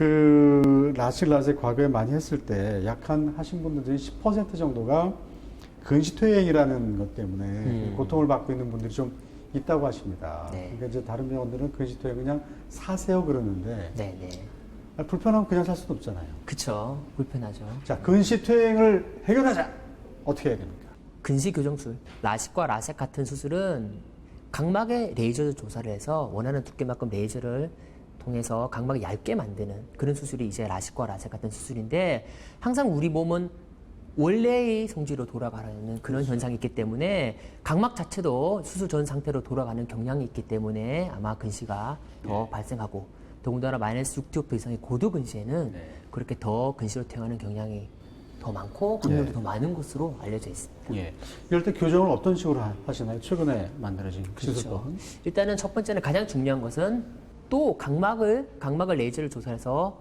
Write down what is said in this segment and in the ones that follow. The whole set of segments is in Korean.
그 라식 라섹 과거에 많이 했을 때 약한 하신 분들이 10% 정도가 근시퇴행이라는 것 때문에 음. 고통을 받고 있는 분들이 좀 있다고 하십니다. 네. 그러니까 이제 다른 병원들은 근시퇴행 그냥 사세요 그러는데 네네. 아, 불편하면 그냥 살 수는 없잖아요. 그쵸. 불편하죠. 자, 근시퇴행을 해결하자. 어떻게 해야 됩니까? 근시 교정술, 라식과 라섹 같은 수술은 각막에 레이저 조사를 해서 원하는 두께만큼 레이저를 통해서 각막을 얇게 만드는 그런 수술이 이제 라식과 라섹 같은 수술인데 항상 우리 몸은 원래의 성질로 돌아가는 그런 현상이 있기 때문에 각막 자체도 수술 전 상태로 돌아가는 경향이 있기 때문에 아마 근시가 더 발생하고 더군다나 마이너스 6디옵터 이상의 고도 근시에는 그렇게 더 근시로 퇴행하는 경향이 더 많고 확률도 네. 더 많은 것으로 알려져 있습니다. 예. 이럴 때 교정을 어떤 식으로 하- 하시나요? 최근에 만들어진 그렇죠. 시술법은? 일단은 첫 번째는 가장 중요한 것은 또 각막을 각막을 레이저를 조사해서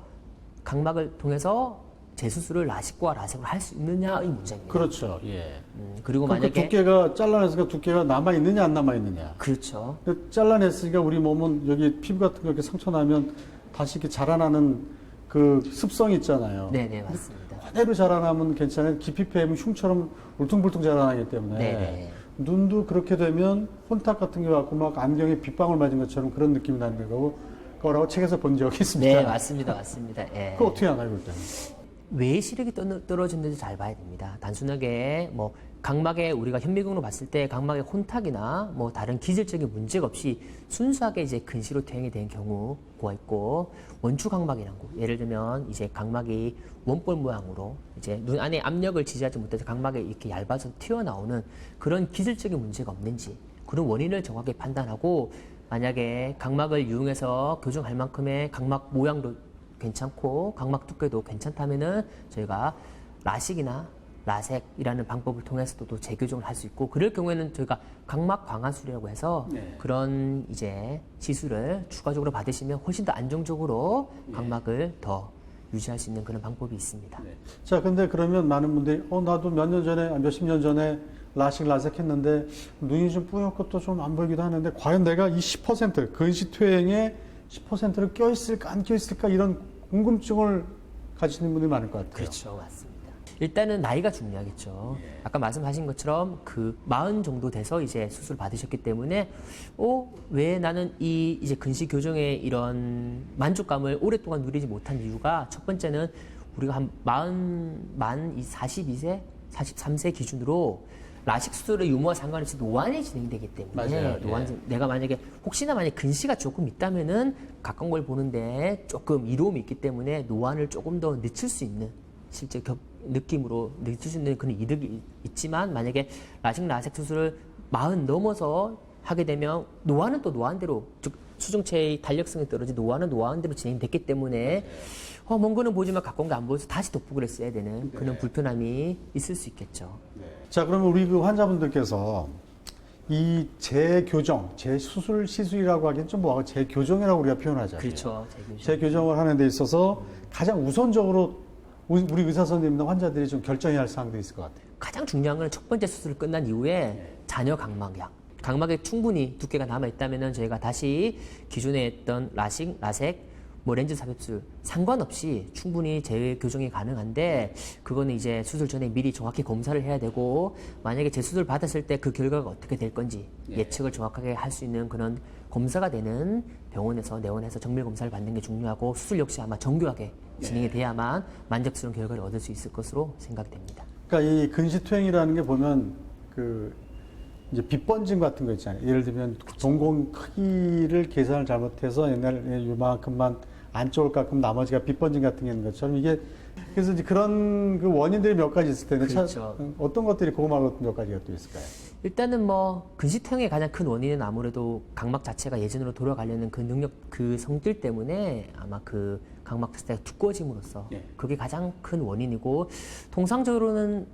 각막을 통해서 재수술을 라식과 라섹을 할수 있느냐의 문제입니다. 그렇죠. 예. 음, 그리고 그러니까 만약에 두께가 잘라냈으니까 두께가 남아 있느냐 안 남아 있느냐. 그렇죠. 잘라냈으니까 우리 몸은 여기 피부 같은 거 이렇게 상처 나면 다시 이렇게 자라나는 그 습성이 있잖아요. 네 네 맞습니다. 그대로 자라나면 괜찮아요. 깊이 패면 흉처럼 울퉁불퉁 자라나기 때문에 네네. 눈도 그렇게 되면 혼탁 같은 게 갖고 막 안경에 빗방울 맞은 것처럼 그런 느낌이 나는 거고 거라고 책에서 본 적이 있습니다. 네 맞습니다 맞습니다. 예. 그거 어떻게 하나요, 그럴 때는? 왜 시력이 떠- 떨어지는지 잘 봐야 됩니다. 단순하게 뭐 각막에 우리가 현미경으로 봤을 때 각막에 혼탁이나 뭐 다른 기질적인 문제가 없이 순수하게 이제 근시로 퇴행이 된 경우가 있고 원추 각막이라는 거 예를 들면 이제 각막이 원볼 모양으로 이제 눈 안에 압력을 지지하지 못해서 각막에 이렇게 얇아서 튀어나오는 그런 기질적인 문제가 없는지 그런 원인을 정확하게 판단하고 만약에 각막을 이용해서 교정할 만큼의 각막 모양도 괜찮고 각막 두께도 괜찮다면은 저희가 라식이나 라섹이라는 방법을 통해서도 또 재교정을 할 수 있고 그럴 경우에는 저희가 각막 광화술이라고 해서 네. 그런 이제 시술을 추가적으로 받으시면 훨씬 더 안정적으로 각막을 더 유지할 수 있는 그런 방법이 있습니다. 네. 자, 근데 그러면 많은 분들이, 어, 나도 몇 년 전에, 몇십 년 전에 라식, 라섹 했는데 눈이 좀 뿌옇고 또 좀 안 보이기도 하는데 과연 내가 이 10% 근시 퇴행에 10%를 껴있을까, 안 껴있을까 이런 궁금증을 가지시는 분들이 많을 것 같아요. 그렇죠, 맞습니다. 일단은 나이가 중요하겠죠. 아까 말씀하신 것처럼 그 마흔 정도 돼서 이제 수술 받으셨기 때문에 어, 왜 나는 이 이제 근시 교정의 이런 만족감을 오랫동안 누리지 못한 이유가 첫 번째는 우리가 한 마흔 만 이 42세, 43세 기준으로 라식 수술의 유무와 상관없이 노안이 진행되기 때문에 맞아요. 노안 예. 내가 만약에 혹시나 만약 근시가 조금 있다면은 가까운 걸 보는데 조금 이로움이 있기 때문에 노안을 조금 더 늦출 수 있는 실제 겹, 느낌으로 늦출 수 있는 그런 이득이 있- 있지만 만약에 라식 라섹 수술을 마흔 넘어서 하게 되면 노안은 또 노안대로 즉 수정체의 달력성이 떨어진 노안은 노안대로 진행됐기 때문에 어, 먼 거는 보지만 가까운 게안 보여서 다시 돋보기를 써야 되는 그런 불편함이 있을 수 있겠죠. 자, 그러면 우리 그 환자분들께서 이 재교정, 재수술 시술이라고 하기엔 좀 뭐하고 재교정이라고 우리가 표현하잖아요. 그렇죠. 재교정. 재교정을 하는 데 있어서 가장 우선적으로 우리 의사 선생님이나 환자들이 좀 결정해야 할 사항들이 있을 것 같아요. 가장 중요한 건 첫 번째 수술 끝난 이후에 잔여 각막약. 각막에 충분히 두께가 남아 있다면은 저희가 다시 기존에 했던 라식, 라섹, 뭐 렌즈 삽입술 상관없이 충분히 재교정이 가능한데 그거는 이제 수술 전에 미리 정확히 검사를 해야 되고 만약에 재수술 받았을 때 그 결과가 어떻게 될 건지 예측을 정확하게 할 수 있는 그런 검사가 되는 병원에서 내원해서 정밀 검사를 받는 게 중요하고 수술 역시 아마 정교하게 진행이 돼야만 만족스러운 결과를 얻을 수 있을 것으로 생각이 됩니다. 그러니까 이 근시투행이라는 게 보면 그 이제 빗번짐 같은 거 있잖아요. 예를 들면 동공 크기를 계산을 잘못해서 옛날에 요만큼만 안쪽을 깎으면 나머지가 빗번짐 같은 게 있는 것처럼 이게 그래서 이제 그런 그 원인들이 몇 가지 있을 텐데 차- 그렇죠. 어떤 것들이 그거 말고 몇 가지가 또 있을까요? 일단은 뭐 근시통의 가장 큰 원인은 아무래도 각막 자체가 예전으로 돌아가려는 그 능력 그 성질 때문에 아마 그 각막 자체가 두꺼워짐으로써 예. 그게 가장 큰 원인이고 통상적으로는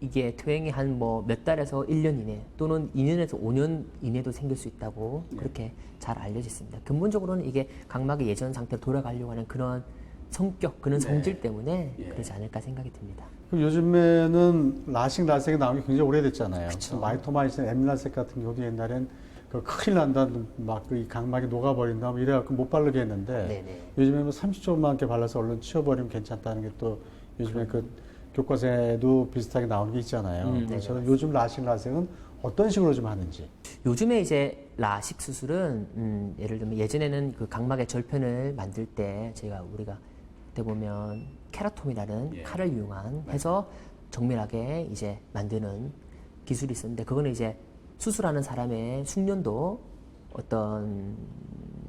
이게 퇴행이 한 뭐 몇 달에서 1년 이내 또는 2년에서 5년 이내도 생길 수 있다고 예. 그렇게 잘 알려져 있습니다. 근본적으로는 이게 각막의 예전 상태로 돌아가려고 하는 그런 성격, 그런 성질 때문에 예. 그러지 않을까 생각이 듭니다. 그럼 요즘에는 라식, 라섹이 게 굉장히 오래됐잖아요. 그쵸. 마이토마이신, 엠라섹 같은 경우도 옛날엔 그 큰일 난다, 막이 각막이 녹아버린다, 뭐 이래갖고 못 바르게 했는데 네네. 요즘에 뭐 30초만 이렇게 발라서 얼른 치워버리면 괜찮다는 게 또 요즘에 그 교과서에도 비슷하게 나온 게 있잖아요. 음, 네네, 저는 요즘 라식 라섹은 어떤 식으로 좀 하는지. 요즘에 이제 라식 수술은 음, 예를 들면 예전에는 그 각막의 절편을 만들 때 저희가 우리가 그때 보면 케라톰이라는 예. 칼을 이용한 해서 정밀하게 이제 만드는 기술이 있었는데 그거는 이제 수술하는 사람의 숙련도 어떤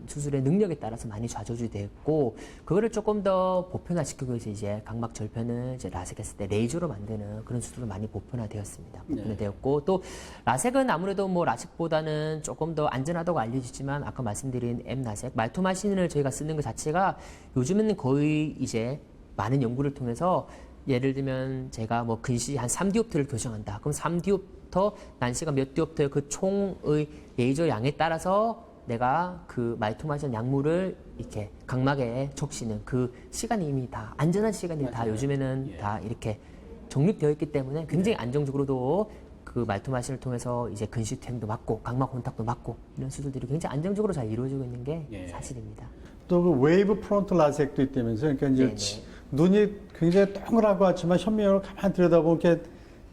수술의 능력에 따라서 많이 좌조이 됐고 그거를 조금 더 보편화시키기 위해서 이제 각막 절편을 이제 라섹했을 때 레이저로 만드는 그런 수술로 많이 보편화되었습니다. 네. 보편화되었고 또 라섹은 아무래도 뭐 라섹보다는 조금 더 안전하다고 알려지지만 아까 말씀드린 M 라섹 말토마신을 저희가 쓰는 것 자체가 요즘에는 거의 이제 많은 연구를 통해서 예를 들면 제가 뭐 근시 한 3디옵트를 교정한다. 그럼 3디옵터 난시가 몇 디옵터의 그 총의 레이저 양에 따라서 내가 그 말토마신 약물을 이렇게 각막에 적시는 그 시간이 이미 다 안전한 시간이 다 요즘에는 다 이렇게 정립되어 있기 때문에 굉장히 안정적으로도 그 말토마신을 통해서 이제 근시투행도 막고 각막 혼탁도 막고 이런 수술들이 굉장히 안정적으로 잘 이루어지고 있는 게 예. 사실입니다. 또 그 웨이브 프론트 라섹도 있다면서요. 그러니까 이제 네네. 치- 눈이 굉장히 동그랗고 하지만 현미경으로 가만히 들여다보면 이렇게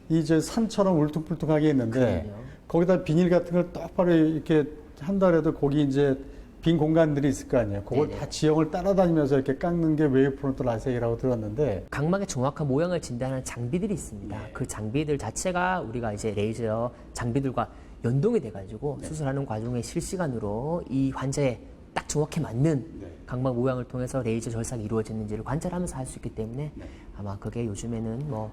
이제 산처럼 울퉁불퉁하게 있는데 그럼요. 거기다 비닐 같은 걸 똑바로 이렇게 한다 해도 거기 이제 빈 공간들이 있을 거 아니에요. 그걸 네네. 다 지형을 따라다니면서 이렇게 깎는 게 웨이브 프론트 라섹이라고 들었는데 각막의 정확한 모양을 진단하는 장비들이 있습니다. 네. 그 장비들 자체가 우리가 이제 레이저 장비들과 연동이 돼가지고 네. 수술하는 과정에 실시간으로 이 환자의 딱 정확히 맞는 네. 각막 모양을 통해서 레이저 절삭이 이루어졌는지를 관찰하면서 할 수 있기 때문에 네. 아마 그게 요즘에는 뭐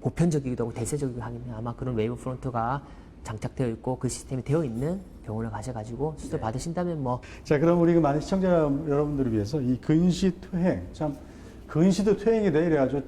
보편적이기도 하고 대세적이기도 하긴. 아마 그런 웨이브 프론트가 장착되어 있고 그 시스템이 되어 있는 병원을 가셔가지고 수술 네. 받으신다면 뭐 자, 그럼 우리 그 많은 시청자 여러분들을 위해서 이 근시 퇴행, 참, 근시도 퇴행이 돼 이래가지고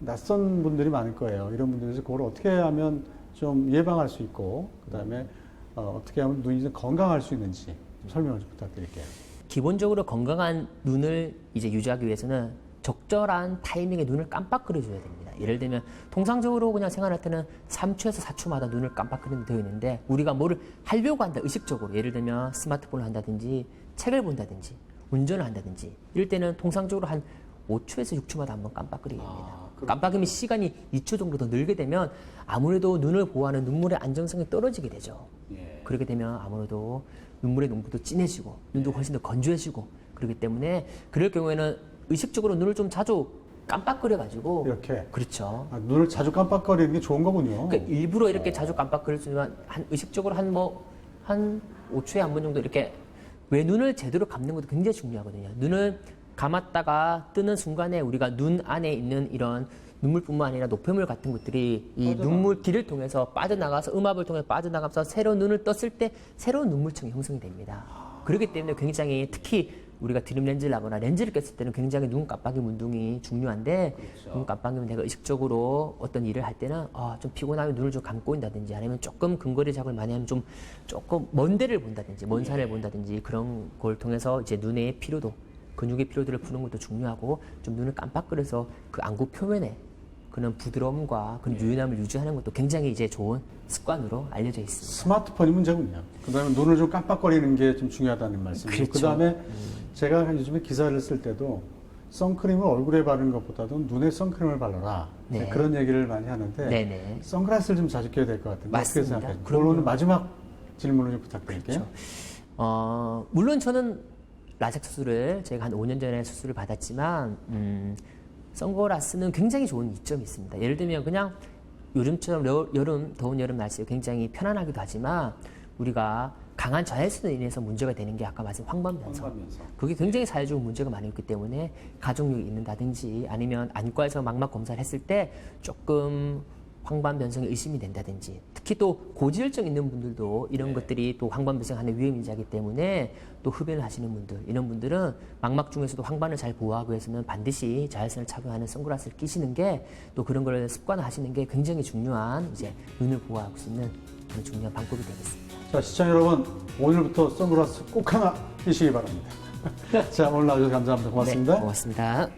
낯선 분들이 많을 거예요. 이런 분들에서 그걸 어떻게 하면 좀 예방할 수 있고, 그 다음에 어, 떻게 하면 눈이 좀 건강할 수 있는지 좀 설명을 좀 부탁드릴게요. 기본적으로 건강한 눈을 이제 유지하기 위해서는 적절한 타이밍에 눈을 깜빡거려줘야 됩니다. 예를 들면 통상적으로 그냥 생활할 때는 3초에서 4초마다 눈을 깜빡거리는 되어 있는데 우리가 뭐를 하려고 한다 의식적으로 예를 들면 스마트폰을 한다든지 책을 본다든지 운전을 한다든지 이럴 때는 통상적으로 한 5초에서 6초마다 한번 깜빡거리게 됩니다. 아. 깜빡이면 시간이 2초 정도 더 늘게 되면 아무래도 눈을 보호하는 눈물의 안정성이 떨어지게 되죠. 예. 그렇게 되면 아무래도 눈물의 농도도 진해지고 눈도 훨씬 더 건조해지고 그렇기 때문에 그럴 경우에는 의식적으로 눈을 좀 자주 깜빡거려 가지고 이렇게 그렇죠. 아, 눈을 자주 깜빡거리는 게 좋은 거군요. 그러니까 일부러 이렇게 자주 깜빡거릴 수 있지만 한 의식적으로 한 뭐 한 5초에 한 번 정도 이렇게 왜 눈을 제대로 감는 것도 굉장히 중요하거든요. 눈을 감았다가 뜨는 순간에 우리가 눈 안에 있는 이런 눈물뿐만 아니라 노폐물 같은 것들이 이 빠져나가- 눈물길을 통해서 빠져나가서 음압을 통해 빠져나가면서 새로운 눈을 떴을 때 새로운 눈물층이 형성이 됩니다. 그렇기 때문에 굉장히 특히 우리가 드림 렌즈를 하거나 렌즈를 꼈을 때는 굉장히 눈 깜빡이 운동이 중요한데 눈 깜빡이면 내가 의식적으로 어떤 일을 할 때는 아, 좀 피곤하면 눈을 좀 감고 있다든지 아니면 조금 근거리 작업을 많이 하면 좀 조금 먼 데를 본다든지 먼 산을 본다든지 그런 걸 통해서 이제 눈의 피로도 근육의 피로도를 푸는 것도 중요하고 좀 눈을 깜빡거려서 그 안구 표면에 그런 부드러움과 그런 유연함을 유지하는 것도 굉장히 이제 좋은 습관으로 알려져 있습니다. 스마트폰이 문제군요. 그 다음에 눈을 좀 깜빡거리는 게 좀 중요하다는 말씀이고, 그렇죠. 그 다음에 제가 요즘에 기사를 쓸 때도 선크림을 얼굴에 바르는 것보다도 눈에 선크림을 발라라. 네. 그런 얘기를 많이 하는데, 네네. 선글라스를 좀 자주 껴야 될 것 같은데, 어떻게 맞습니다. 생각하세요? 그럼요. 그걸로는 마지막 질문을 좀 부탁드릴게요. 그렇죠. 어, 물론 저는 라섹 수술을 제가 한 5년 전에 수술을 받았지만 음, 선글라스는 굉장히 좋은 이점이 있습니다. 예를 들면 그냥 요즘처럼 여, 여름 더운 여름 날씨에 굉장히 편안하기도 하지만 우리가 강한 자외선에 인해서 문제가 되는 게 아까 말씀 황반변성. 황반변성. 그게 굉장히 사회적으로 문제가 많이 있기 때문에 가족력이 있는다든지 아니면 안과에서 망막 검사를 했을 때 조금 황반 변성이 의심이 된다든지 특히 또 고지혈증 있는 분들도 이런 네. 것들이 또 황반 변성하는 위험 인자이기 때문에 또 흡연을 하시는 분들 이런 분들은 망막 중에서도 황반을 잘 보호하기 위해서는 반드시 자외선을 착용하는 선글라스를 끼시는 게 또 그런 걸 습관화하시는 게 굉장히 중요한 이제 눈을 보호할 수 있는 그런 중요한 방법이 되겠습니다. 자, 시청자 여러분, 오늘부터 선글라스 꼭 하나 끼시기 바랍니다. 자, 오늘 나와주셔서 감사합니다. 고맙습니다. 네, 고맙습니다.